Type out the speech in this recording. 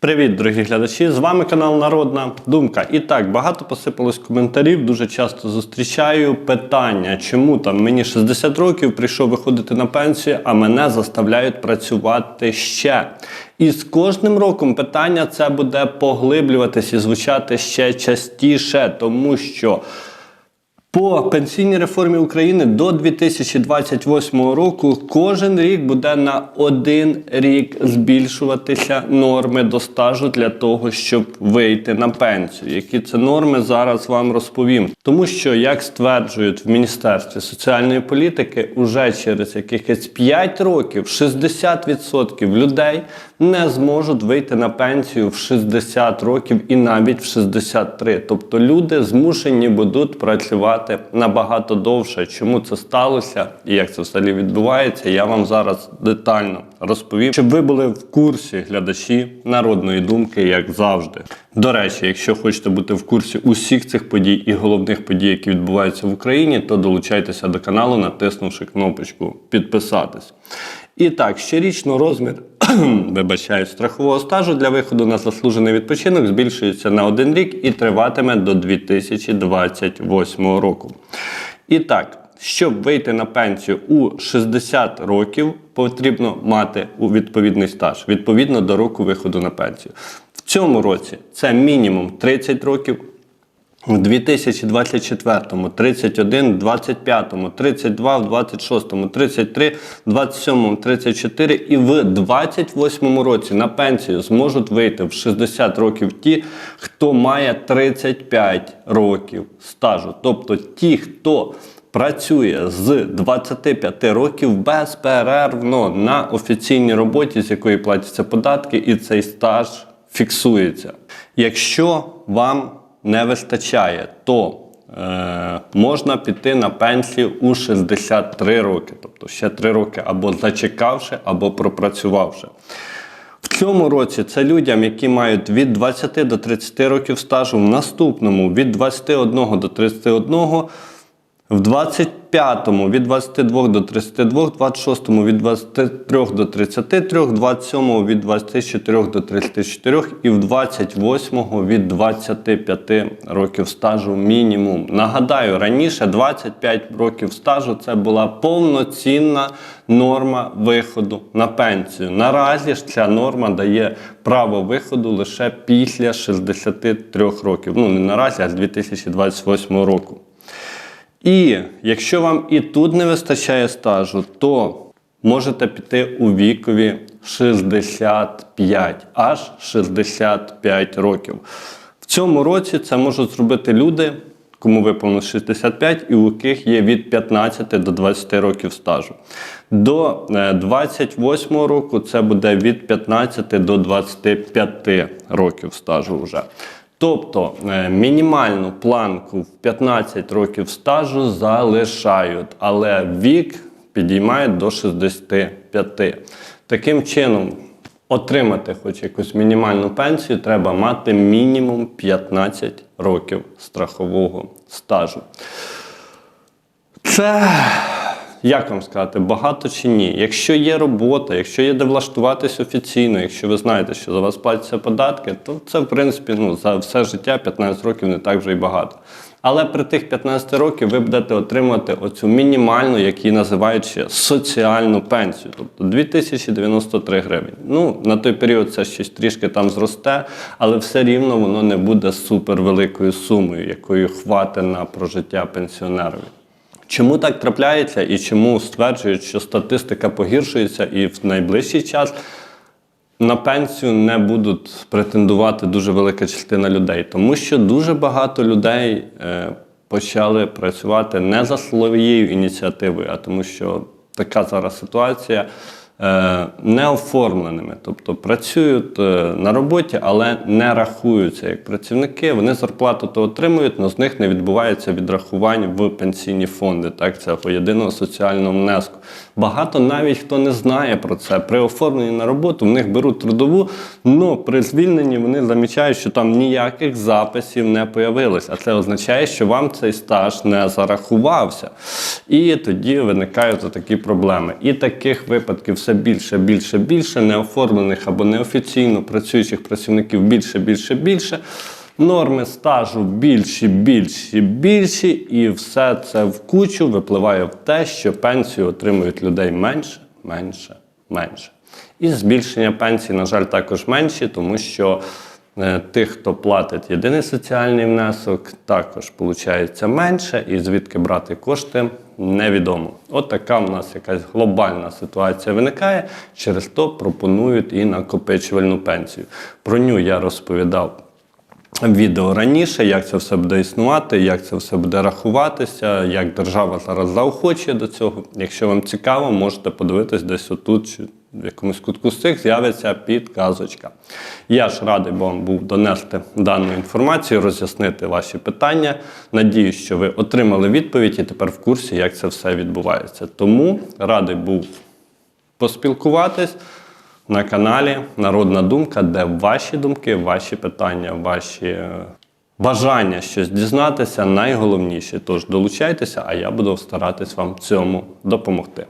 Привіт, дорогі глядачі! З вами канал Народна Думка. І так, багато посипалось коментарів. Дуже часто зустрічаю питання, чому там мені 60 років прийшов виходити на пенсію, а мене заставляють працювати ще. І з кожним роком питання це буде поглиблюватись і звучати ще частіше, тому що. По пенсійній реформі України до 2028 року кожен рік буде на один рік збільшуватися норми до стажу для того, щоб вийти на пенсію. Які це норми зараз вам розповім. Тому що, як стверджують в Міністерстві соціальної політики, уже через якихось 5 років 60% людей не зможуть вийти на пенсію в 60 років і навіть в 63. Тобто люди змушені будуть працювати набагато довше. Чому це сталося і як це взагалі відбувається, я вам зараз детально розповім, щоб ви були в курсі глядачі народної думки, як завжди. До речі, якщо хочете бути в курсі усіх цих подій і головних подій, які відбуваються в Україні, то долучайтеся до каналу, натиснувши кнопочку підписатись. І так, щорічно розмір вибачаю, страхового стажу для виходу на заслужений відпочинок збільшується на один рік і триватиме до 2028 року. І так, щоб вийти на пенсію у 60 років, потрібно мати у відповідний стаж відповідно до року виходу на пенсію. В цьому році це мінімум 30 років. У 2024, 31, 25, 32, в 26, 33, 27, 34 і в 28 році на пенсію зможуть вийти в 60 років ті, хто має 35 років стажу. Тобто ті, хто працює з 25 років безперервно на офіційній роботі, з якої платяться податки, і цей стаж фіксується. Якщо вам не вистачає, то е, можна піти на пенсію у 63 роки, тобто ще 3 роки або зачекавши, або пропрацювавши. В цьому році це людям, які мають від 20 до 30 років стажу, в наступному від 21 до 31, в 25-му від 22 до 32, в 26-му від 23 до 33, в 27-му від 24 до 34 і в 28-му від 25 років стажу мінімум. Нагадаю, раніше 25 років стажу це була повноцінна норма виходу на пенсію. Наразі ж ця норма дає право виходу лише після 63 років. Ну не наразі, а з 2028 року. І якщо вам і тут не вистачає стажу, то можете піти у вікові 65, аж 65 років. В цьому році це можуть зробити люди, кому виповнилось 65, і у яких є від 15 до 20 років стажу. До 28 року це буде від 15 до 25 років стажу вже. Тобто е, мінімальну планку в 15 років стажу залишають, але вік підіймають до 65. Таким чином, отримати хоч якусь мінімальну пенсію, треба мати мінімум 15 років страхового стажу. Це як вам сказати, багато чи ні? Якщо є робота, якщо є де влаштуватись офіційно, якщо ви знаєте, що за вас платяться податки, то це, в принципі, ну, за все життя 15 років не так вже і багато. Але при тих 15 років ви будете отримувати оцю мінімальну, як її називають ще соціальну пенсію, тобто 2093 гривень. Ну, на той період це щось трішки там зросте, але все рівно воно не буде супер великою сумою, якою хватить на прожиття пенсіонерові. Чому так трапляється і чому стверджують, що статистика погіршується і в найближчий час на пенсію не будуть претендувати дуже велика частина людей? Тому що дуже багато людей е, почали працювати не за своєю ініціативою, а тому, що така зараз ситуація. Е, Неоформленими, тобто працюють е, на роботі, але не рахуються як працівники. Вони зарплату то отримують, але з них не відбувається відрахувань в пенсійні фонди. Так, це по соціального внеску. Багато навіть хто не знає про це. При оформленні на роботу в них беруть трудову, але при звільненні вони замічають, що там ніяких записів не появилось. А це означає, що вам цей стаж не зарахувався. І тоді виникають такі проблеми. І таких випадків все більше, більше, більше, неоформлених або неофіційно працюючих працівників більше, більше, більше. Норми стажу більші, більші, більші, і все це в кучу випливає в те, що пенсію отримують людей менше, менше, менше. І збільшення пенсій, на жаль, також менші, тому що тих, хто платить єдиний соціальний внесок, також виходить менше, і звідки брати кошти невідомо. От така в нас якась глобальна ситуація виникає. Через то пропонують і накопичувальну пенсію. Про ню я розповідав відео раніше, як це все буде існувати, як це все буде рахуватися, як держава зараз заохочує до цього. Якщо вам цікаво, можете подивитись десь отут в якомусь кутку з цих з'явиться підказочка. Я ж радий вам був донести дану інформацію, роз'яснити ваші питання. Надіюсь, що ви отримали відповідь і тепер в курсі, як це все відбувається. Тому радий був поспілкуватись на каналі Народна Думка, де ваші думки, ваші питання, ваші е, бажання щось дізнатися найголовніше. Тож долучайтеся, а я буду старатись вам цьому допомогти.